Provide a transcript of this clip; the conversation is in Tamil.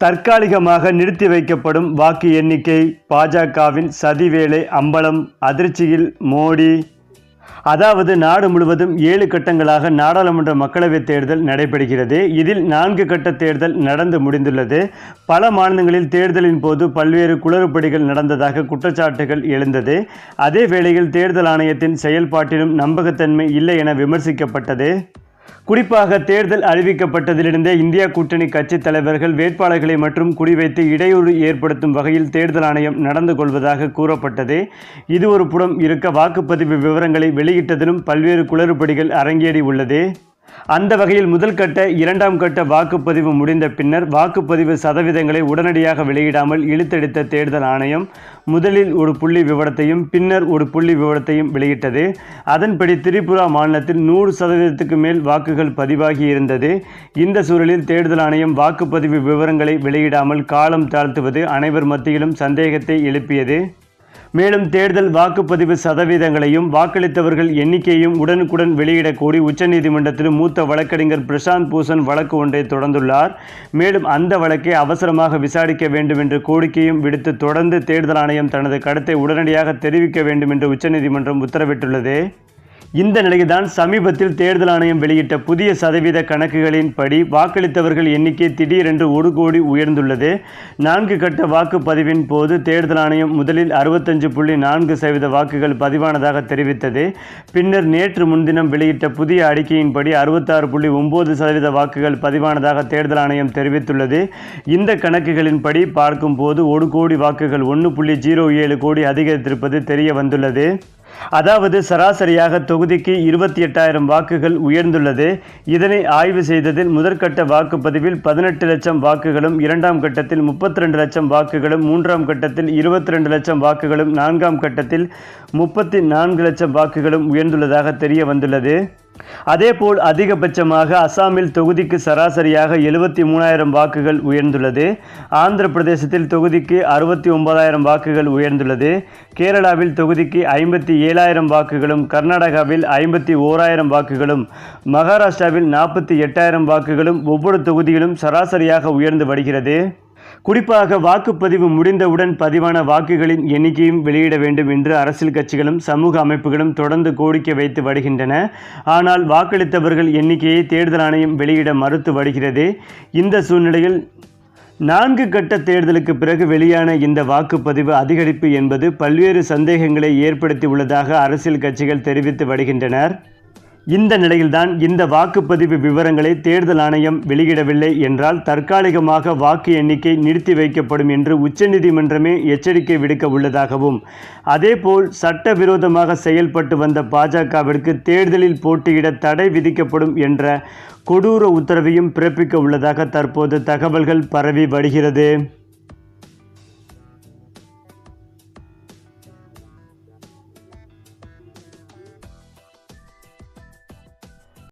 தற்காலிகமாக நிறுத்தி வைக்கப்படும் வாக்கு எண்ணிக்கை பாஜகவின் சதிவேலை அம்பலம் அதிர்ச்சியில் மோடி. அதாவது நாடு முழுவதும் ஏழு கட்டங்களாக நாடாளுமன்ற மக்களவைத் தேர்தல் நடைபெறுகிறது. இதில் நான்கு கட்ட தேர்தல் நடந்து முடிந்துள்ளது. பல மாநிலங்களில் தேர்தலின் போது பல்வேறு குளறுபடிகள் நடந்ததாக குற்றச்சாட்டுகள் எழுந்தது. அதே வேளையில் தேர்தல் ஆணையத்தின் செயல்பாட்டிலும் நம்பகத்தன்மை இல்லை என விமர்சிக்கப்பட்டது. குறிப்பாக தேர்தல் அறிவிக்கப்பட்டதிலிருந்தே இந்தியா கூட்டணி கட்சித் தலைவர்கள் வேட்பாளர்களை மற்றும் குறிவைத்து இடையூறு ஏற்படுத்தும் வகையில் தேர்தல் ஆணையம் நடந்து கொள்வதாக கூறப்பட்டது. இது ஒரு புறம் இருக்க வாக்குப்பதிவு விவரங்களை வெளியிட்டதிலும் பல்வேறு குளறுபடிகள் அரங்கேறி உள்ளது. அந்த வகையில் முதல் கட்ட இரண்டாம் கட்ட வாக்குப்பதிவு முடிந்த பின்னர் வாக்குப்பதிவு சதவீதங்களை உடனடியாக வெளியிடாமல் இழுத்தடித்த தேர்தல் ஆணையம் முதலில் ஒரு புள்ளி விவரத்தையும் பின்னர் ஒரு புள்ளி விவரத்தையும் வெளியிட்டது. அதன்படி திரிபுரா மாநிலத்தில் நூறு சதவீதத்துக்கு மேல் வாக்குகள் பதிவாகி இருந்தது. இந்த சூழலில் தேர்தல் ஆணையம் வாக்குப்பதிவு விவரங்களை வெளியிடாமல் காலம் தாழ்த்துவது அனைவர் மத்தியிலும் சந்தேகத்தை எழுப்பியது. மேலும் தேர்தல் வாக்குப்பதிவு சதவீதங்களையும் வாக்களித்தவர்கள் எண்ணிக்கையும் உடனுக்குடன் வெளியிடக் கோரி உச்சநீதிமன்றத்தில் மூத்த வழக்கறிஞர் பிரசாந்த் பூஷன் வழக்கு ஒன்றை தொடர்ந்துள்ளார். மேலும் அந்த வழக்கை அவசரமாக விசாரிக்க வேண்டும் என்ற கோரிக்கையும் விடுத்து தொடர்ந்து தேர்தல் ஆணையம் தனது கருத்தை உடனடியாக தெரிவிக்க வேண்டும் என்று உச்சநீதிமன்றம் உத்தரவிட்டுள்ளது. இந்த நிலையில்தான் சமீபத்தில் தேர்தல் ஆணையம் வெளியிட்ட புதிய சதவீத கணக்குகளின்படி வாக்களித்தவர்கள் எண்ணிக்கை திடீரென்று ஒரு கோடி உயர்ந்துள்ளது. நான்கு கட்ட வாக்குப்பதிவின் போது தேர்தல் ஆணையம் முதலில் அறுபத்தஞ்சு புள்ளி நான்கு சதவீத வாக்குகள் பதிவானதாக தெரிவித்தது. பின்னர் நேற்று முன்தினம் வெளியிட்ட புதிய அறிக்கையின்படி அறுபத்தாறு புள்ளி ஒன்பது சதவீத வாக்குகள் பதிவானதாக தேர்தல் ஆணையம் தெரிவித்துள்ளது. இந்த கணக்குகளின்படி பார்க்கும்போது ஒரு கோடி வாக்குகள் ஒன்று புள்ளி ஜீரோ ஏழு கோடி அதிகரித்திருப்பது தெரிய வந்துள்ளது. அதாவது சராசரியாக தொகுதிக்கு இருபத்தி எட்டாயிரம் வாக்குகள் உயர்ந்துள்ளது. இதனை ஆய்வு செய்ததில் முதற்கட்ட வாக்குப்பதிவில் பதினெட்டு லட்சம் வாக்குகளும் இரண்டாம் கட்டத்தில் முப்பத்தி ரெண்டு லட்சம் வாக்குகளும் மூன்றாம் கட்டத்தில் இருபத்தி ரெண்டு லட்சம் வாக்குகளும் நான்காம் கட்டத்தில் முப்பத்தி நான்கு லட்சம் வாக்குகளும் உயர்ந்துள்ளதாக தெரிய வந்துள்ளது. அதேபோல் அதிகபட்சமாக அசாமில் தொகுதிக்கு சராசரியாக எழுபத்தி மூணாயிரம் வாக்குகள் உயர்ந்துள்ளது. ஆந்திர பிரதேசத்தில் தொகுதிக்கு அறுபத்தி ஒன்பதாயிரம் வாக்குகள் உயர்ந்துள்ளது. கேரளாவில் தொகுதிக்கு ஐம்பத்தி ஏழாயிரம் வாக்குகளும் கர்நாடகாவில் ஐம்பத்தி ஓராயிரம் வாக்குகளும் மகாராஷ்டிராவில் நாற்பத்தி எட்டாயிரம் வாக்குகளும் ஒவ்வொரு தொகுதியிலும் சராசரியாக உயர்ந்து வருகிறது. குறிப்பாக வாக்குப்பதிவு முடிந்தவுடன் பதிவான வாக்குகளின் எண்ணிக்கையும் வெளியிட வேண்டும் என்று அரசியல் கட்சிகளும் சமூக அமைப்புகளும் தொடர்ந்து கோரிக்கை வைத்து வருகின்றன. ஆனால் வாக்களித்தவர்கள் எண்ணிக்கையை தேர்தல் ஆணையம் வெளியிட மறுத்து வருகிறது. இந்த சூழ்நிலையில் நான்கு கட்ட தேர்தலுக்கு பிறகு வெளியான இந்த வாக்குப்பதிவு அதிகரிப்பு என்பது பல்வேறு சந்தேகங்களை ஏற்படுத்தி உள்ளதாக அரசியல் கட்சிகள் தெரிவித்து வருகின்றனர். இந்த நிலையில்தான் இந்த வாக்குப்பதிவு விவரங்களை தேர்தல் ஆணையம் வெளியிடவில்லை என்றால் தற்காலிகமாக வாக்கு எண்ணிக்கை நிறுத்தி வைக்கப்படும் என்று உச்சநீதிமன்றமே எச்சரிக்கை விடுக்க உள்ளதாகவும் அதேபோல் சட்டவிரோதமாக செயல்பட்டு வந்த பாஜகவிற்கு தேர்தலில் போட்டியிட தடை விதிக்கப்படும் என்ற கொடூர உத்தரவையும் பிறப்பிக்க உள்ளதாக தற்போது தகவல்கள் பரவி வருகிறது.